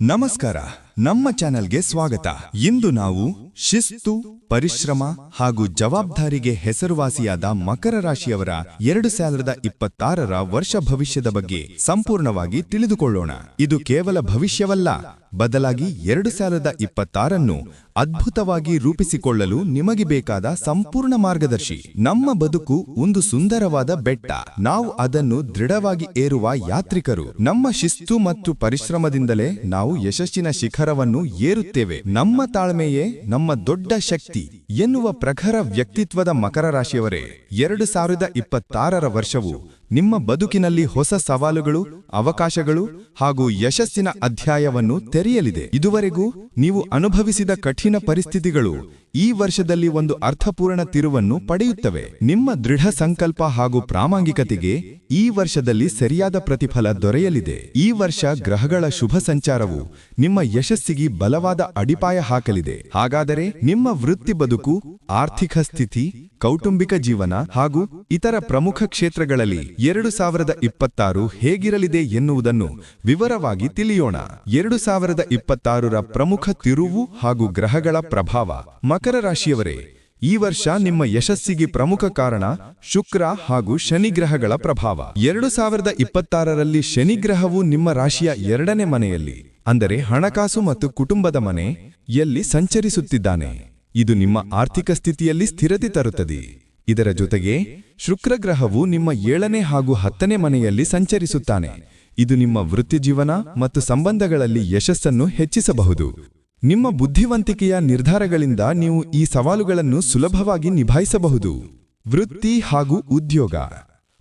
ನಮಸ್ಕಾರ ನಮ್ಮ ಚಾನೆಲ್ಗೆ ಸ್ವಾಗತ. ಇಂದು ನಾವು ಶಿಸ್ತು, ಪರಿಶ್ರಮ ಹಾಗೂ ಜವಾಬ್ದಾರಿಗೆ ಹೆಸರುವಾಸಿಯಾದ ಮಕರ ರಾಶಿಯವರ ಎರಡು ಸಾವಿರದ ಇಪ್ಪತ್ತಾರರ ವರ್ಷ ಭವಿಷ್ಯದ ಬಗ್ಗೆ ಸಂಪೂರ್ಣವಾಗಿ ತಿಳಿದುಕೊಳ್ಳೋಣ. ಇದು ಕೇವಲ ಭವಿಷ್ಯವಲ್ಲ, ಬದಲಾಗಿ ಎರಡು ಸಾವಿರದ ಇಪ್ಪತ್ತಾರನ್ನು ಅದ್ಭುತವಾಗಿ ರೂಪಿಸಿಕೊಳ್ಳಲು ನಿಮಗೆ ಬೇಕಾದ ಸಂಪೂರ್ಣ ಮಾರ್ಗದರ್ಶಿ. ನಮ್ಮ ಬದುಕು ಒಂದು ಸುಂದರವಾದ ಬೆಟ್ಟ. ನಾವು ಅದನ್ನು ದೃಢವಾಗಿ ಏರುವ ಯಾತ್ರಿಕರು. ನಮ್ಮ ಶಿಸ್ತು ಮತ್ತು ಪರಿಶ್ರಮದಿಂದಲೇ ನಾವು ಯಶಸ್ಸಿನ ಶಿಖರವನ್ನು ಏರುತ್ತೇವೆ. ನಮ್ಮ ತಾಳ್ಮೆಯೇ ನಮ್ಮ ದೊಡ್ಡ ಶಕ್ತಿ ಎನ್ನುವ ಪ್ರಖರ ವ್ಯಕ್ತಿತ್ವದ ಮಕರ ರಾಶಿಯವರೇ ಎರಡು ಸಾವಿರದ ಇಪ್ಪತ್ತಾರರ ವರ್ಷವು ನಿಮ್ಮ ಬದುಕಿನಲ್ಲಿ ಹೊಸ ಸವಾಲುಗಳು, ಅವಕಾಶಗಳು ಹಾಗೂ ಯಶಸ್ಸಿನ ಅಧ್ಯಾಯವನ್ನು ತೆರೆಯಲಿದೆ. ಇದುವರೆಗೂ ನೀವು ಅನುಭವಿಸಿದ ಕಠಿಣ ಪರಿಸ್ಥಿತಿಗಳು ಈ ವರ್ಷದಲ್ಲಿ ಒಂದು ಅರ್ಥಪೂರ್ಣ ತಿರುವನ್ನು ಪಡೆಯುತ್ತವೆ. ನಿಮ್ಮ ದೃಢ ಸಂಕಲ್ಪ ಹಾಗೂ ಪ್ರಾಮಾಣಿಕತೆಗೆ ಈ ವರ್ಷದಲ್ಲಿ ಸರಿಯಾದ ಪ್ರತಿಫಲ ದೊರೆಯಲಿದೆ. ಈ ವರ್ಷ ಗ್ರಹಗಳ ಶುಭ ಸಂಚಾರವು ನಿಮ್ಮ ಯಶಸ್ಸಿಗೆ ಬಲವಾದ ಅಡಿಪಾಯ ಹಾಕಲಿದೆ. ಹಾಗಾದರೆ ನಿಮ್ಮ ವೃತ್ತಿ ಬದುಕು, ಆರ್ಥಿಕ ಸ್ಥಿತಿ, ಕೌಟುಂಬಿಕ ಜೀವನ ಹಾಗೂ ಇತರ ಪ್ರಮುಖ ಕ್ಷೇತ್ರಗಳಲ್ಲಿ ಎರಡು ಸಾವಿರದ ಇಪ್ಪತ್ತಾರು ಹೇಗಿರಲಿದೆ ಎನ್ನುವುದನ್ನು ವಿವರವಾಗಿ ತಿಳಿಯೋಣ. ಎರಡು ಸಾವಿರದ ಇಪ್ಪತ್ತಾರರ ಪ್ರಮುಖ ತಿರುವು ಹಾಗೂ ಗ್ರಹಗಳ ಪ್ರಭಾವ. ಮಕರ ರಾಶಿಯವರೇ, ಈ ವರ್ಷ ನಿಮ್ಮ ಯಶಸ್ಸಿಗೆ ಪ್ರಮುಖ ಕಾರಣ ಶುಕ್ರ ಹಾಗೂ ಶನಿ ಗ್ರಹಗಳ ಪ್ರಭಾವ. ಎರಡು ಸಾವಿರದ ಇಪ್ಪತ್ತಾರರಲ್ಲಿ ಶನಿಗ್ರಹವು ನಿಮ್ಮ ರಾಶಿಯ ಎರಡನೇ ಮನೆಯಲ್ಲಿ, ಅಂದರೆ ಹಣಕಾಸು ಮತ್ತು ಕುಟುಂಬದ ಮನೆ ಎಲ್ಲಿ ಸಂಚರಿಸುತ್ತಿದ್ದಾನೆ. ಇದು ನಿಮ್ಮ ಆರ್ಥಿಕ ಸ್ಥಿತಿಯಲ್ಲಿ ಸ್ಥಿರತೆ ತರುತ್ತದೆ. ಇದರ ಜೊತೆಗೆ ಶುಕ್ರಗ್ರಹವು ನಿಮ್ಮ ಏಳನೇ ಹಾಗೂ ಹತ್ತನೇ ಮನೆಯಲ್ಲಿ ಸಂಚರಿಸುತ್ತಾನೆ. ಇದು ನಿಮ್ಮ ವೃತ್ತಿಜೀವನ ಮತ್ತು ಸಂಬಂಧಗಳಲ್ಲಿ ಯಶಸ್ಸನ್ನು ಹೆಚ್ಚಿಸಬಹುದು. ನಿಮ್ಮ ಬುದ್ಧಿವಂತಿಕೆಯ ನಿರ್ಧಾರಗಳಿಂದ ನೀವು ಈ ಸವಾಲುಗಳನ್ನು ಸುಲಭವಾಗಿ ನಿಭಾಯಿಸಬಹುದು. ವೃತ್ತಿ ಹಾಗೂ ಉದ್ಯೋಗ.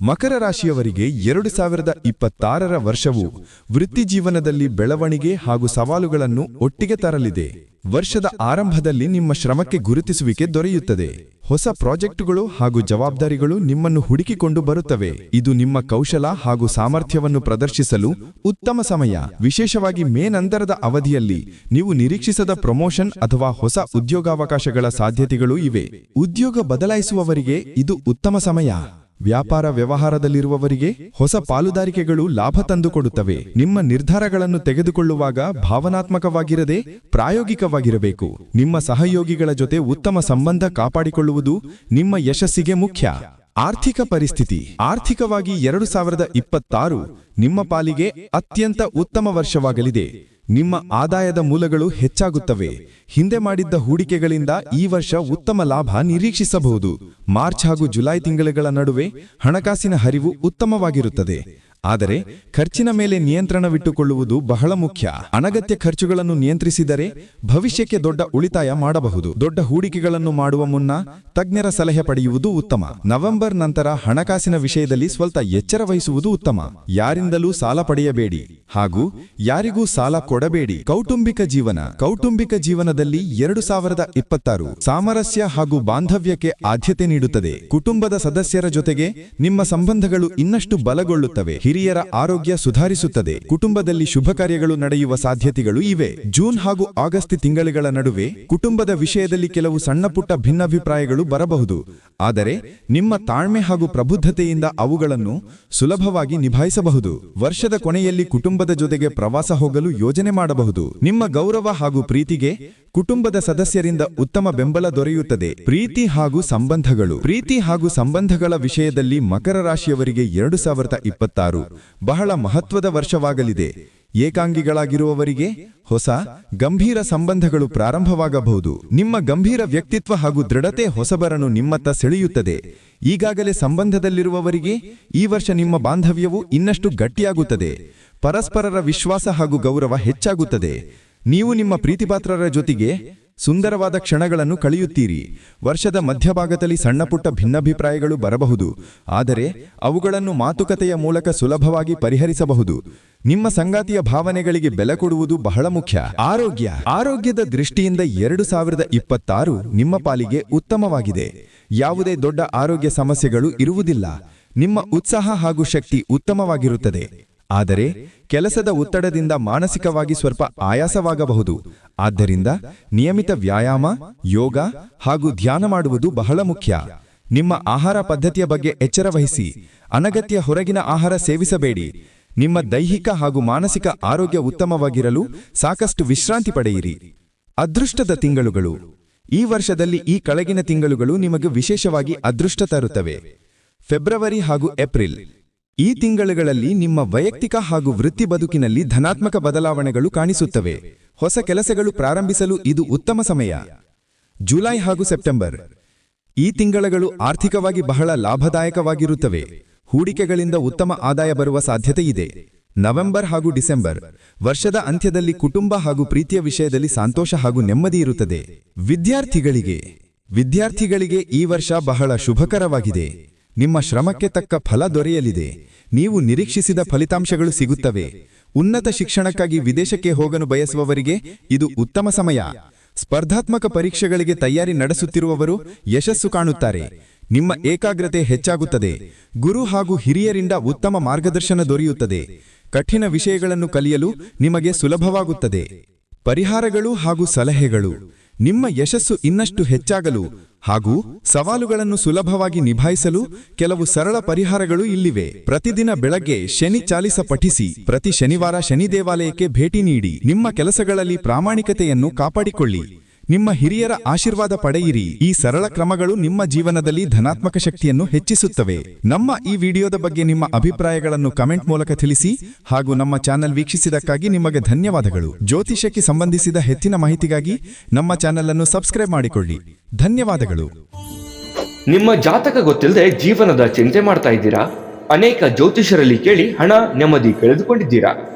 ಮಕರ ರಾಶಿಯವರಿಗೆ ಎರಡು ಸಾವಿರದ ಇಪ್ಪತ್ತಾರರ ವರ್ಷವು ವೃತ್ತಿಜೀವನದಲ್ಲಿ ಬೆಳವಣಿಗೆ ಹಾಗೂ ಸವಾಲುಗಳನ್ನು ಒಟ್ಟಿಗೆ ತರಲಿದೆ. ವರ್ಷದ ಆರಂಭದಲ್ಲಿ ನಿಮ್ಮ ಶ್ರಮಕ್ಕೆ ಗುರುತಿಸುವಿಕೆ ದೊರೆಯುತ್ತದೆ. ಹೊಸ ಪ್ರಾಜೆಕ್ಟ್ಗಳು ಹಾಗೂ ಜವಾಬ್ದಾರಿಗಳು ನಿಮ್ಮನ್ನು ಹುಡುಕಿಕೊಂಡು ಬರುತ್ತವೆ. ಇದು ನಿಮ್ಮ ಕೌಶಲ ಹಾಗೂ ಸಾಮರ್ಥ್ಯವನ್ನು ಪ್ರದರ್ಶಿಸಲು ಉತ್ತಮ ಸಮಯ. ವಿಶೇಷವಾಗಿ ಮೇ ನಂತರದ ಅವಧಿಯಲ್ಲಿ ನೀವು ನಿರೀಕ್ಷಿಸದ ಪ್ರಮೋಷನ್ ಅಥವಾ ಹೊಸ ಉದ್ಯೋಗಾವಕಾಶಗಳ ಸಾಧ್ಯತೆಗಳೂ ಇವೆ. ಉದ್ಯೋಗ ಬದಲಾಯಿಸುವವರಿಗೆ ಇದು ಉತ್ತಮ ಸಮಯ. ವ್ಯಾಪಾರ ವ್ಯವಹಾರದಲ್ಲಿರುವವರಿಗೆ ಹೊಸ ಪಾಲುದಾರಿಕೆಗಳು ಲಾಭ ತಂದುಕೊಡುತ್ತವೆ. ನಿಮ್ಮ ನಿರ್ಧಾರಗಳನ್ನು ತೆಗೆದುಕೊಳ್ಳುವಾಗ ಭಾವನಾತ್ಮಕವಾಗಿರದೆ ಪ್ರಾಯೋಗಿಕವಾಗಿರಬೇಕು. ನಿಮ್ಮ ಸಹಯೋಗಿಗಳ ಜೊತೆ ಉತ್ತಮ ಸಂಬಂಧ ಕಾಪಾಡಿಕೊಳ್ಳುವುದು ನಿಮ್ಮ ಯಶಸ್ಸಿಗೆ ಮುಖ್ಯ. ಆರ್ಥಿಕ ಪರಿಸ್ಥಿತಿ. ಆರ್ಥಿಕವಾಗಿ ಎರಡು ಸಾವಿರದ ಇಪ್ಪತ್ತಾರು ನಿಮ್ಮ ಪಾಲಿಗೆ ಅತ್ಯಂತ ಉತ್ತಮ ವರ್ಷವಾಗಲಿದೆ. ನಿಮ್ಮ ಆದಾಯದ ಮೂಲಗಳು ಹೆಚ್ಚಾಗುತ್ತವೆ. ಹಿಂದೆ ಮಾಡಿದ್ದ ಹೂಡಿಕೆಗಳಿಂದ ಈ ವರ್ಷ ಉತ್ತಮ ಲಾಭ ನಿರೀಕ್ಷಿಸಬಹುದು. ಮಾರ್ಚ್ ಹಾಗೂ ಜುಲೈ ತಿಂಗಳುಗಳ ನಡುವೆ ಹಣಕಾಸಿನ ಹರಿವು ಉತ್ತಮವಾಗಿರುತ್ತದೆ. ಆದರೆ ಖರ್ಚಿನ ಮೇಲೆ ನಿಯಂತ್ರಣವಿಟ್ಟುಕೊಳ್ಳುವುದು ಬಹಳ ಮುಖ್ಯ. ಅನಗತ್ಯ ಖರ್ಚುಗಳನ್ನು ನಿಯಂತ್ರಿಸಿದರೆ ಭವಿಷ್ಯಕ್ಕೆ ದೊಡ್ಡ ಉಳಿತಾಯ ಮಾಡಬಹುದು. ದೊಡ್ಡ ಹೂಡಿಕೆಗಳನ್ನು ಮಾಡುವ ಮುನ್ನ ತಜ್ಞರ ಸಲಹೆ ಪಡೆಯುವುದು ಉತ್ತಮ. ನವೆಂಬರ್ ನಂತರ ಹಣಕಾಸಿನ ವಿಷಯದಲ್ಲಿ ಸ್ವಲ್ಪ ಎಚ್ಚರ ವಹಿಸುವುದು ಉತ್ತಮ. ಯಾರಿಂದಲೂ ಸಾಲ ಪಡೆಯಬೇಡಿ. ಹಾಗೂ ಯಾರಿಗೂ ಸಾಲ ಕೊಡಬೇಡಿ. ಕೌಟುಂಬಿಕ ಜೀವನ. ಕೌಟುಂಬಿಕ ಜೀವನದಲ್ಲಿ ಎರಡು ಸಾವಿರದ ಇಪ್ಪತ್ತಾರು ಸಾಮರಸ್ಯ ಹಾಗೂ ಬಾಂಧವ್ಯಕ್ಕೆ ಆದ್ಯತೆ ನೀಡುತ್ತದೆ. ಕುಟುಂಬದ ಸದಸ್ಯರ ಜೊತೆಗೆ ನಿಮ್ಮ ಸಂಬಂಧಗಳು ಇನ್ನಷ್ಟು ಬಲಗೊಳ್ಳುತ್ತವೆ. ಹಿರಿಯರ ಆರೋಗ್ಯ ಸುಧಾರಿಸುತ್ತದೆ. ಕುಟುಂಬದಲ್ಲಿ ಶುಭ ಕಾರ್ಯಗಳು ನಡೆಯುವ ಸಾಧ್ಯತೆಗಳು ಇವೆ. ಜೂನ್ ಹಾಗೂ ಆಗಸ್ಟ್ ತಿಂಗಳುಗಳ ನಡುವೆ ಕುಟುಂಬದ ವಿಷಯದಲ್ಲಿ ಕೆಲವು ಸಣ್ಣಪುಟ್ಟ ಭಿನ್ನಾಭಿಪ್ರಾಯಗಳು ಬರಬಹುದು. ಆದರೆ ನಿಮ್ಮ ತಾಳ್ಮೆ ಹಾಗೂ ಪ್ರಬುದ್ಧತೆಯಿಂದ ಅವುಗಳನ್ನು ಸುಲಭವಾಗಿ ನಿಭಾಯಿಸಬಹುದು. ವರ್ಷದ ಕೊನೆಯಲ್ಲಿ ಕುಟುಂಬದ ಜೊತೆಗೆ ಪ್ರವಾಸ ಹೋಗಲು ಯೋಜನೆ ಮಾಡಬಹುದು. ನಿಮ್ಮ ಗೌರವ ಹಾಗೂ ಪ್ರೀತಿಗೆ ಕುಟುಂಬದ ಸದಸ್ಯರಿಂದ ಉತ್ತಮ ಬೆಂಬಲ ದೊರೆಯುತ್ತದೆ. ಪ್ರೀತಿ ಹಾಗೂ ಸಂಬಂಧಗಳು. ಪ್ರೀತಿ ಹಾಗೂ ಸಂಬಂಧಗಳ ವಿಷಯದಲ್ಲಿ ಮಕರ ರಾಶಿಯವರಿಗೆ ಎರಡು ಸಾವಿರದ ಇಪ್ಪತ್ತಾರು ಬಹಳ ಮಹತ್ವದ ವರ್ಷವಾಗಲಿದೆ. ಏಕಾಂಗಿಗಳಾಗಿರುವವರಿಗೆ ಹೊಸ, ಗಂಭೀರ ಸಂಬಂಧಗಳು ಪ್ರಾರಂಭವಾಗಬಹುದು. ನಿಮ್ಮ ಗಂಭೀರ ವ್ಯಕ್ತಿತ್ವ ಹಾಗೂ ದೃಢತೆ ಹೊಸಬರನ್ನು ನಿಮ್ಮತ್ತ ಸೆಳೆಯುತ್ತದೆ. ಈಗಾಗಲೇ ಸಂಬಂಧದಲ್ಲಿರುವವರಿಗೆ ಈ ವರ್ಷ ನಿಮ್ಮ ಬಾಂಧವ್ಯವು ಇನ್ನಷ್ಟು ಗಟ್ಟಿಯಾಗುತ್ತದೆ. ಪರಸ್ಪರರ ವಿಶ್ವಾಸ ಹಾಗೂ ಗೌರವ ಹೆಚ್ಚಾಗುತ್ತದೆ. ನೀವು ನಿಮ್ಮ ಪ್ರೀತಿಪಾತ್ರರ ಜೊತೆಗೆ ಸುಂದರವಾದ ಕ್ಷಣಗಳನ್ನು ಕಳೆಯುತ್ತೀರಿ. ವರ್ಷದ ಮಧ್ಯಭಾಗದಲ್ಲಿ ಸಣ್ಣಪುಟ್ಟ ಭಿನ್ನಾಭಿಪ್ರಾಯಗಳು ಬರಬಹುದು. ಆದರೆ ಅವುಗಳನ್ನು ಮಾತುಕತೆಯ ಮೂಲಕ ಸುಲಭವಾಗಿ ಪರಿಹರಿಸಬಹುದು. ನಿಮ್ಮ ಸಂಗಾತಿಯ ಭಾವನೆಗಳಿಗೆ ಬೆಲೆ ಕೊಡುವುದು ಬಹಳ ಮುಖ್ಯ. ಆರೋಗ್ಯ. ಆರೋಗ್ಯದ ದೃಷ್ಟಿಯಿಂದ ಎರಡು ಸಾವಿರದ ಇಪ್ಪತ್ತಾರು ನಿಮ್ಮ ಪಾಲಿಗೆ ಉತ್ತಮವಾಗಿದೆ. ಯಾವುದೇ ದೊಡ್ಡ ಆರೋಗ್ಯ ಸಮಸ್ಯೆಗಳು ಇರುವುದಿಲ್ಲ. ನಿಮ್ಮ ಉತ್ಸಾಹ ಹಾಗೂ ಶಕ್ತಿ ಉತ್ತಮವಾಗಿರುತ್ತದೆ. ಆದರೆ ಕೆಲಸದ ಒತ್ತಡದಿಂದ ಮಾನಸಿಕವಾಗಿ ಸ್ವಲ್ಪ ಆಯಾಸವಾಗಬಹುದು. ಆದ್ದರಿಂದ ನಿಯಮಿತ ವ್ಯಾಯಾಮ, ಯೋಗ ಹಾಗೂ ಧ್ಯಾನ ಮಾಡುವುದು ಬಹಳ ಮುಖ್ಯ. ನಿಮ್ಮ ಆಹಾರ ಪದ್ಧತಿಯ ಬಗ್ಗೆ ಎಚ್ಚರ ವಹಿಸಿ. ಅನಗತ್ಯ ಹೊರಗಿನ ಆಹಾರ ಸೇವಿಸಬೇಡಿ. ನಿಮ್ಮ ದೈಹಿಕ ಹಾಗೂ ಮಾನಸಿಕ ಆರೋಗ್ಯ ಉತ್ತಮವಾಗಿರಲು ಸಾಕಷ್ಟು ವಿಶ್ರಾಂತಿ ಪಡೆಯಿರಿ. ಅದೃಷ್ಟದ ತಿಂಗಳುಗಳು. ಈ ವರ್ಷದಲ್ಲಿ ಈ ಕೆಳಗಿನ ತಿಂಗಳುಗಳು ನಿಮಗೆ ವಿಶೇಷವಾಗಿ ಅದೃಷ್ಟ ತರುತ್ತವೆ. ಫೆಬ್ರವರಿ ಹಾಗೂ ಏಪ್ರಿಲ್. ಈ ತಿಂಗಳುಗಳಲ್ಲಿ ನಿಮ್ಮ ವೈಯಕ್ತಿಕ ಹಾಗೂ ವೃತ್ತಿ ಬದುಕಿನಲ್ಲಿ ಧನಾತ್ಮಕ ಬದಲಾವಣೆಗಳು ಕಾಣಿಸುತ್ತವೆ. ಹೊಸ ಕೆಲಸಗಳು ಪ್ರಾರಂಭಿಸಲು ಇದು ಉತ್ತಮ ಸಮಯ. ಜುಲೈ ಹಾಗೂ ಸೆಪ್ಟೆಂಬರ್. ಈ ತಿಂಗಳುಗಳು ಆರ್ಥಿಕವಾಗಿ ಬಹಳ ಲಾಭದಾಯಕವಾಗಿರುತ್ತವೆ. ಹೂಡಿಕೆಗಳಿಂದ ಉತ್ತಮ ಆದಾಯ ಬರುವ ಸಾಧ್ಯತೆ ಇದೆ. ನವೆಂಬರ್ ಹಾಗೂ ಡಿಸೆಂಬರ್. ವರ್ಷದ ಅಂತ್ಯದಲ್ಲಿ ಕುಟುಂಬ ಹಾಗೂ ಪ್ರೀತಿಯ ವಿಷಯದಲ್ಲಿ ಸಂತೋಷ ಹಾಗೂ ನೆಮ್ಮದಿ ಇರುತ್ತದೆ. ವಿದ್ಯಾರ್ಥಿಗಳಿಗೆ ವಿದ್ಯಾರ್ಥಿಗಳಿಗೆ ಈ ವರ್ಷ ಬಹಳ ಶುಭಕರವಾಗಿದೆ. ನಿಮ್ಮ ಶ್ರಮಕ್ಕೆ ತಕ್ಕ ಫಲ ದೊರೆಯಲಿದೆ. ನೀವು ನಿರೀಕ್ಷಿಸಿದ ಫಲಿತಾಂಶಗಳು ಸಿಗುತ್ತವೆ. ಉನ್ನತ ಶಿಕ್ಷಣಕ್ಕಾಗಿ ವಿದೇಶಕ್ಕೆ ಹೋಗಲು ಬಯಸುವವರಿಗೆ ಇದು ಉತ್ತಮ ಸಮಯ. ಸ್ಪರ್ಧಾತ್ಮಕ ಪರೀಕ್ಷೆಗಳಿಗೆ ತಯಾರಿ ನಡೆಸುತ್ತಿರುವವರು ಯಶಸ್ಸು ಕಾಣುತ್ತಾರೆ. ನಿಮ್ಮ ಏಕಾಗ್ರತೆ ಹೆಚ್ಚಾಗುತ್ತದೆ. ಗುರು ಹಾಗೂ ಹಿರಿಯರಿಂದ ಉತ್ತಮ ಮಾರ್ಗದರ್ಶನ ದೊರೆಯುತ್ತದೆ. ಕಠಿಣ ವಿಷಯಗಳನ್ನು ಕಲಿಯಲು ನಿಮಗೆ ಸುಲಭವಾಗುತ್ತದೆ. ಪರಿಹಾರಗಳು ಹಾಗೂ ಸಲಹೆಗಳು. ನಿಮ್ಮ ಯಶಸ್ಸು ಇನ್ನಷ್ಟು ಹೆಚ್ಚಾಗಲು ಹಾಗೂ ಸವಾಲುಗಳನ್ನು ಸುಲಭವಾಗಿ ನಿಭಾಯಿಸಲು ಕೆಲವು ಸರಳ ಪರಿಹಾರಗಳು ಇಲ್ಲಿವೆ. ಪ್ರತಿದಿನ ಬೆಳಗ್ಗೆ ಶನಿ ಚಾಲಿಸ ಪಠಿಸಿ, ಪ್ರತಿ ಶನಿವಾರ ಶನಿ ದೇವಾಲಯಕ್ಕೆ ಭೇಟಿ ನೀಡಿ, ನಿಮ್ಮ ಕೆಲಸಗಳಲ್ಲಿ ಪ್ರಾಮಾಣಿಕತೆಯನ್ನು ಕಾಪಾಡಿಕೊಳ್ಳಿ. ನಿಮ್ಮ ಹಿರಿಯರ ಆಶೀರ್ವಾದ ಪಡೆಯಿರಿ. ಈ ಸರಳ ಕ್ರಮಗಳು ನಿಮ್ಮ ಜೀವನದಲ್ಲಿ ಧನಾತ್ಮಕ ಶಕ್ತಿಯನ್ನು ಹೆಚ್ಚಿಸುತ್ತವೆ. ನಮ್ಮ ಈ ವಿಡಿಯೋದ ಬಗ್ಗೆ ನಿಮ್ಮ ಅಭಿಪ್ರಾಯಗಳನ್ನು ಕಮೆಂಟ್ ಮೂಲಕ ತಿಳಿಸಿ ಹಾಗೂ ನಮ್ಮ ಚಾನೆಲ್ ವೀಕ್ಷಿಸಿದಕ್ಕಾಗಿ ನಿಮಗೆ ಧನ್ಯವಾದಗಳು. ಜ್ಯೋತಿಷಕ್ಕೆ ಸಂಬಂಧಿಸಿದ ಹೆಚ್ಚಿನ ಮಾಹಿತಿಗಾಗಿ ನಮ್ಮ ಚಾನೆಲ್ ಅನ್ನು ಸಬ್ಸ್ಕ್ರೈಬ್ ಮಾಡಿಕೊಳ್ಳಿ. ಧನ್ಯವಾದಗಳು. ನಿಮ್ಮ ಜಾತಕ ಗೊತ್ತಿಲ್ಲದೆ ಜೀವನದ ಚಿಂತೆ ಮಾಡ್ತಾ ಇದ್ದೀರಾ? ಅನೇಕ ಜ್ಯೋತಿಷರಲ್ಲಿ ಕೇಳಿ ಹಣ ನೆಮ್ಮದಿ ಕಳೆದುಕೊಂಡಿದ್ದೀರಾ?